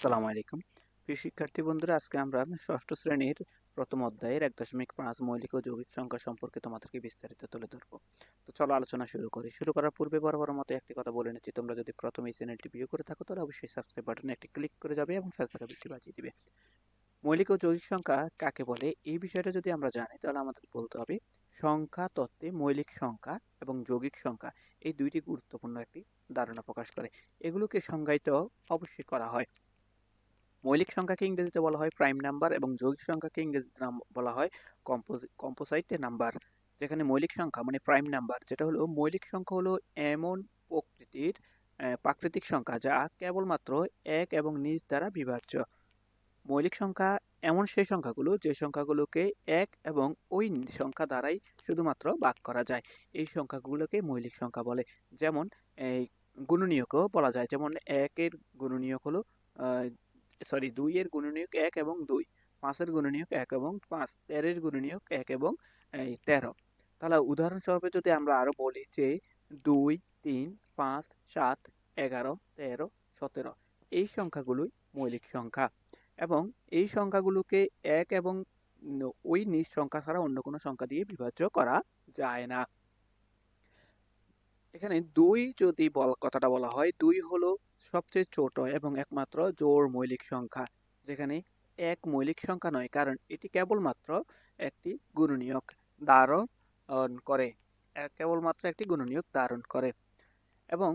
আসসালামু আলাইকুম। প্রিয় শিক্ষার্থী বন্ধুরা, আজকে আমরা ষষ্ঠ শ্রেণির প্রথম অধ্যায়ের এক দশমিক পাঁচ মৌলিক ও যৌগিক সংখ্যা সম্পর্কে তোমাদেরকে বিস্তারিত তুলে ধরবো। তো চলো আলোচনা শুরু করি। শুরু করার পূর্বে বরাবর মতো একটি কথা বলে নিচ্ছি। তোমরা যদি প্রথমে এই চ্যানেলটি ভিউ করে থাকো, তাহলে অবশ্যই সাবস্ক্রাইব বাটনে একটি ক্লিক করে যাবে এবং সাথে থাকা বিলটি বাজিয়ে দিবে। মৌলিক ও যৌগিক সংখ্যা কাকে বলে? এই বিষয়টা যদি আমরা জানি, তাহলে আমাদের বলতে হবে সংখ্যা, তত্ত্বে মৌলিক সংখ্যা এবং যৌগিক সংখ্যা। এই দুইটি গুরুত্বপূর্ণ একটি ধারণা প্রকাশ করে। এগুলোকে সংজ্ঞায়িত অবশ্যই করা হয়। মৌলিক সংখ্যাকে ইংরেজিতে বলা হয় প্রাইম নাম্বার এবং যৌগিক সংখ্যাকে ইংরেজিতে নাম বলা হয় কম্পোজি কম্পোসাইট নাম্বার, যেখানে মৌলিক সংখ্যা মানে প্রাইম নাম্বার, যেটা হলো মৌলিক সংখ্যা হলো এমন প্রকৃতির প্রাকৃতিক সংখ্যা যা কেবলমাত্র এক এবং নিজ দ্বারা বিভাজ্য। মৌলিক সংখ্যা এমন সেই সংখ্যাগুলো যে সংখ্যাগুলোকে এক এবং ওই সংখ্যা দ্বারাই শুধুমাত্র ভাগ করা যায়। এই সংখ্যাগুলোকে মৌলিক সংখ্যা বলে। যেমন এই গুণনীয়কও বলা যায়। যেমন একের গুণনীয়ক হলো সরি দুইয়ের গুণনীয়ক এক এবং দুই পাঁচের গুণনীয়ক এক এবং পাঁচ তেরের গুণনীয়ক এক এবং, এই, তেরো। তাহলে উদাহরণস্বরূপে যদি আমরা আরও বলি যে দুই, তিন, পাঁচ, সাত, এগারো, তেরো, সতেরো, এই সংখ্যাগুলোই মৌলিক সংখ্যা। এবং এই সংখ্যাগুলোকে এক এবং ওই নিজ সংখ্যা ছাড়া অন্য কোনো সংখ্যা দিয়ে বিভাজ্য করা যায় না। এখানে দুই যদি বল, কথাটা বলা হয়, দুই হলো সবচেয়ে ছোট এবং একমাত্র জোড় মৌলিক সংখ্যা, যেখানে এক মৌলিক সংখ্যা নয়, কারণ এটি কেবলমাত্র একটি গুণনীয়ক ধারণ করে কেবলমাত্র একটি গুণনীয়ক ধারণ করে। এবং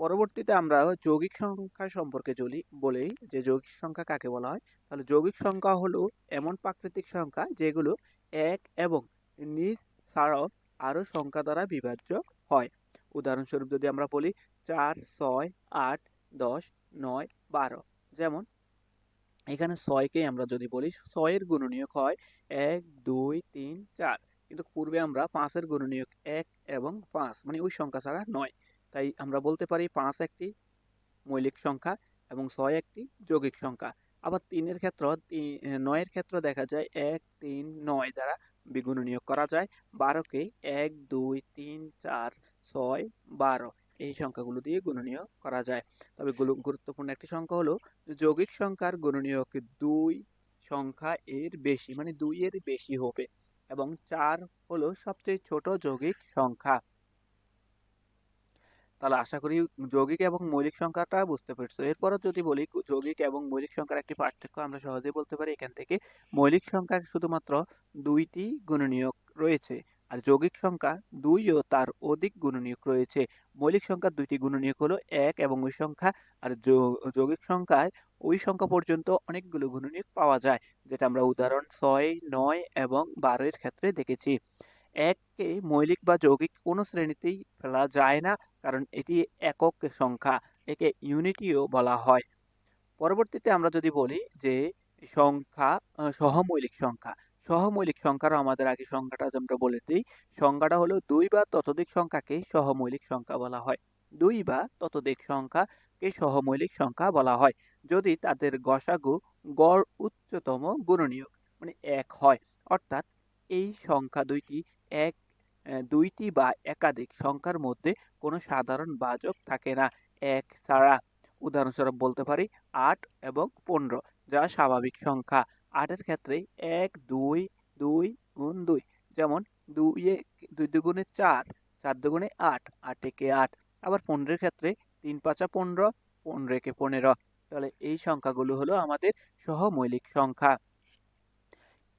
পরবর্তীতে আমরা যৌগিক সংখ্যা সম্পর্কে চলি বলেই যে যৌগিক সংখ্যা কাকে বলা হয়? তাহলে যৌগিক সংখ্যা হলো এমন প্রাকৃতিক সংখ্যা যেগুলো এক এবং নিজ ছাড়াও আরও সংখ্যা দ্বারা বিভাজ্য হয়। উদাহরণস্বরূপ যদি আমরা বলি চার, ছয়, আট, দশ, নয়, বারো। যেমন এখানে ছয়কেই আমরা যদি বলি, ছয়ের গুণনীয়ক হয় এক, দুই, তিন, চার। কিন্তু পূর্বে আমরা পাঁচের গুণনীয়ক এক এবং পাঁচ মানে ওই সংখ্যা ছাড়া নয়। তাই আমরা বলতে পারি পাঁচ একটি মৌলিক সংখ্যা এবং ছয় একটি যৌগিক সংখ্যা। আবার তিনের ক্ষেত্র নয়ের ক্ষেত্র দেখা যায় এক, তিন, নয় দ্বারা বিগুণ নিয়োগ করা যায়। বারোকে এক, দুই, তিন, চার, ছয়, বারো এই সংখ্যাগুলো দিয়ে গুণনীয় করা যায়। তবে গুরুত্বপূর্ণ একটি সংখ্যা হলো যৌগিক সংখ্যার গুণনীয়ক দুই সংখ্যা এর বেশি মানে দুই এর বেশি হবে এবং চার হলো সবচেয়ে ছোট যৌগিক সংখ্যা। তাহলে আশা করি যৌগিক এবং মৌলিক সংখ্যাটা বুঝতে পারছ। এরপরও যদি বলি, যৌগিক এবং মৌলিক সংখ্যার একটি পার্থক্য আমরা সহজেই বলতে পারি এখান থেকে। মৌলিক সংখ্যা শুধুমাত্র দুইটি গুণনীয়ক রয়েছে আর যৌগিক সংখ্যা দুই ও তার অধিক গুণনীয়ক রয়েছে। মৌলিক সংখ্যার দুইটি গুণনীয়ক হলো এক এবং ওই সংখ্যা আর যৌগিক সংখ্যায় ওই সংখ্যা পর্যন্ত অনেকগুলো গুণনীয়ক পাওয়া যায়, যেটা আমরা উদাহরণ ছয়, নয় এবং বারোর ক্ষেত্রে দেখেছি। এককে মৌলিক বা যৌগিক কোনো শ্রেণীতেই ফেলা যায় না, কারণ এটি একক সংখ্যা, একে ইউনিটিও বলা হয়। পরবর্তীতে আমরা যদি বলি যে সংখ্যা সহমৌলিক সংখ্যা। সহমৌলিক সংখ্যারও আমাদের আগে সংখ্যাটা আমরা বলে দিই, সংখ্যাটা হলো দুই বা ততোধিক সংখ্যাকে সহমৌলিক সংখ্যা বলা হয়। দুই বা ততোধিক সংখ্যাকে সহমৌলিক সংখ্যা বলা হয়, যদি তাদের গসাগু গড় উচ্চতম গুণনীয়ক মানে এক হয়। অর্থাৎ এই সংখ্যা দুইটি এক দুইটি বা একাধিক সংখ্যার মধ্যে কোনো সাধারণ বাচক থাকে না। এক ছাড়া, উদাহরণস্বরূপ বলতে পারি আট এবং পনেরো, যা স্বাভাবিক সংখ্যা। আটের ক্ষেত্রে এক, দুই দুই গুণ দুই, যেমন দুইয়ে দুই দুগুণে চার চার দুগুণে আট আট একে আট। আবার পনেরোর ক্ষেত্রে তিন পাঁচা পনেরো পনেরো একে পনেরো। তাহলে এই সংখ্যাগুলো হলো আমাদের সহমৌলিক সংখ্যা।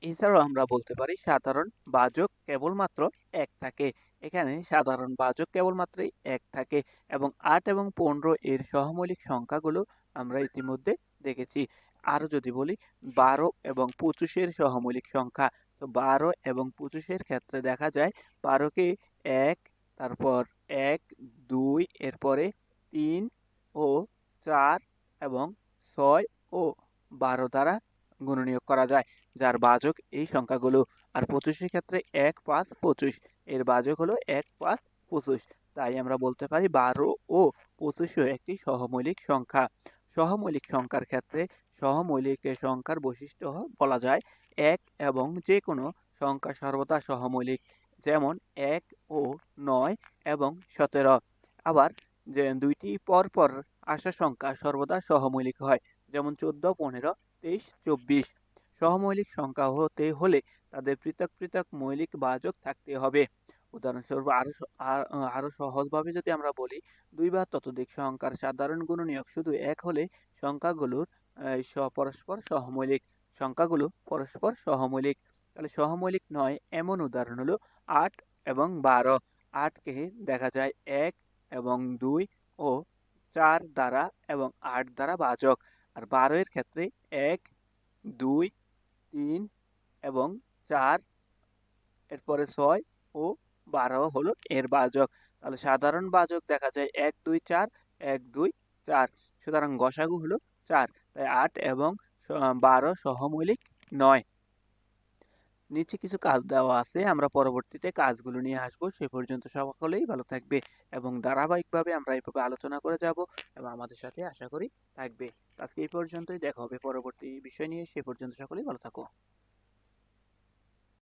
এছাড়াও আমরা বলতে পারি সাধারণ বাজক কেবলমাত্র এক থাকে। এখানে সাধারণ বাজক কেবলমাত্রই এক থাকে এবং আট এবং পনেরো এর সহমৌলিক সংখ্যাগুলো আমরা ইতিমধ্যে দেখেছি। আরও যদি বলি, বারো এবং পঁচিশের সহমৌলিক সংখ্যা। তো বারো এবং পঁচিশের ক্ষেত্রে দেখা যায়, বারোকে এক, তারপর এক, দুই, এরপরে তিন ও চার এবং ছয় ও বারো দ্বারা গুণনীয়োগ করা যায়, যার বাজক এই সংখ্যাগুলো। আর পঁচিশের ক্ষেত্রে এক পাঁচ পঁচিশ, এর বাজক হলো এক পাঁচ পঁচিশ। তাই আমরা বলতে পারি বারো ও পঁচিশও একটি সহমৌলিক সংখ্যা। সহমৌলিক সংখ্যার ক্ষেত্রে সহমৌলিক সংখ্যার বৈশিষ্ট্য বলা যায় এক এবং যে কোনো সংখ্যা সর্বদা সহমৌলিক, যেমন এক ও নয় এবং সতেরো। আবার যে দুইটি পরপর আসা সংখ্যা সর্বদা সহমৌলিক হয়, যেমন চোদ্দ, পনেরো, তেইশ, চব্বিশ। সহমৌলিক সংখ্যা হতে হলে তাদের পৃথক পৃথক মৌলিক বাচক থাকতে হবে। উদাহরণস্বরূপ আরও স- আর- আরও সহজভাবে যদি আমরা বলি, দুই বা ততোধিক সংখ্যার সাধারণ গুণনীয়ক শুধু এক হলে সংখ্যাগুলোর পরস্পর সহমৌলিক। সংখ্যাগুলো পরস্পর সহমৌলিক। তাহলে সহমৌলিক নয়, এমন উদাহরণ হলো আট এবং বারো। আটকে দেখা যায় এক এবং দুই ও চার দ্বারা এবং আট দ্বারা বাচক। আর বারো এর ক্ষেত্রে এক, দুই, তিন এবং চার, এরপরে ছয় ও বারো হলো এর বাচক। তাহলে সাধারণ বাচক দেখা যায় এক, দুই, চার, এক, দুই, চার। সুতরাং গসাগু হলো চার। তাই আট এবং বারো সহমৌলিক নয়। নিচে কিছু কাজ দেওয়া আছে, আমরা পরবর্তীতে কাজগুলো নিয়ে আসব, সে পর্যন্ত সকলেই ভালো থাকবে এবং ধারাবাহিকভাবে আমরা এইভাবে আলোচনা করে যাব এবং আমাদের সাথে আশা করি থাকবে। আজকে এই পর্যন্তই, দেখা হবে পরবর্তী বিষয় নিয়ে, সে পর্যন্ত সকলেই ভালো থাকো।